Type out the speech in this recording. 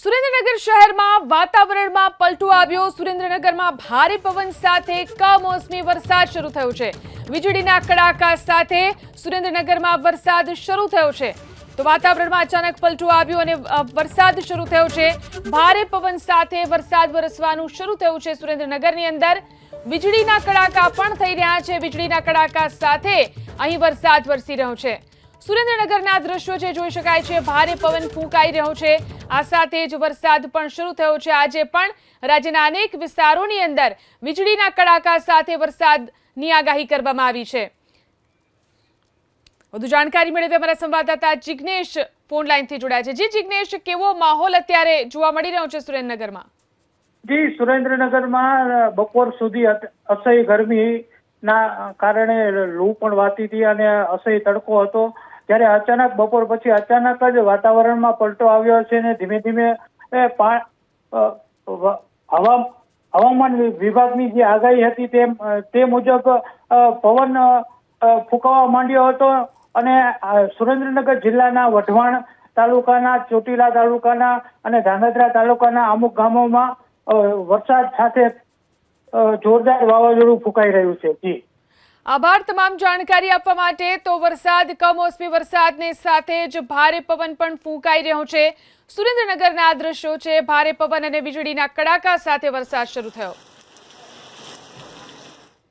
સુરેન્દ્રનગર શહેરમાં વાતાવરણમાં પલટો આવ્યો. સુરેન્દ્રનગરમાં ભારે પવન સાથે કમોસમી વરસાદ શરૂ થયો છે. વીજળીના કડાકા સાથે સુરેન્દ્રનગરમાં વરસાદ શરૂ થયો છે. તો વાતાવરણમાં અચાનક પલટો આવ્યો અને વરસાદ શરૂ થયો છે. ભારે પવન સાથે વરસાદ વરસવાનું શરૂ થયું છે સુરેન્દ્રનગરની અંદર. વીજળીના કડાકા પણ થઈ રહ્યા છે. વીજળીના કડાકા સાથે અહીં વરસાદ વરસી રહ્યો છે. સુરેન્દ્રનગરના દ્રશ્યો જે જોઈ શકાય છે, ભારે પવન ફૂંકાઈ રહ્યો છે. આ સાથે જ વરસાદ પણ શરૂ થયો છે. આજે પણ રાજ્યના અનેક વિસ્તારોની અંદર વીજળીના કડાકા સાથે વરસાદની આગાહી કરવામાં આવી છે. વધુ જાણકારી મેળવી અમારા સંવાદદાતા જિગ્નેશ ફોન લાઈનથી જોડાયા છે. જી જિગ્નેશ, કેવો માહોલ અત્યારે જોવા મળી રહ્યો છે સુરેન્દ્રનગરમાં? જી, સુરેન્દ્રનગરમાં બપોર સુધી અસહ્ય ગરમીના કારણે લૂ પણ વાતી હતી અને અસહ્ય તડકો હતો. ત્યારે અચાનક બપોર પછી અચાનક જ વાતાવરણમાં પલટો આવ્યો છે અને ધીમે ધીમે હવામાન વિભાગની જે આગાહી હતી તે મુજબ પવન ફૂંકાવા માંડ્યો હતો અને સુરેન્દ્રનગર જિલ્લાના વઢવાણ તાલુકાના, ચોટીલા તાલુકાના અને ધાંગધ્રા તાલુકાના અમુક ગામોમાં વરસાદ સાથે જોરદાર વાવાઝોડું ફૂંકાઈ રહ્યું છે. જી. આભાર તમામ જાણકારી આપવા માટે. તો વરસાદ, કમોસમી વરસાદને સાથે જ ભારે પવન પણ ફૂંકાઈ રહ્યો છે. સુરેન્દ્રનગરના દ્રશ્યો છે. ભારે પવન અને વીજળીના કડાકા સાથે વરસાદ શરૂ થયો.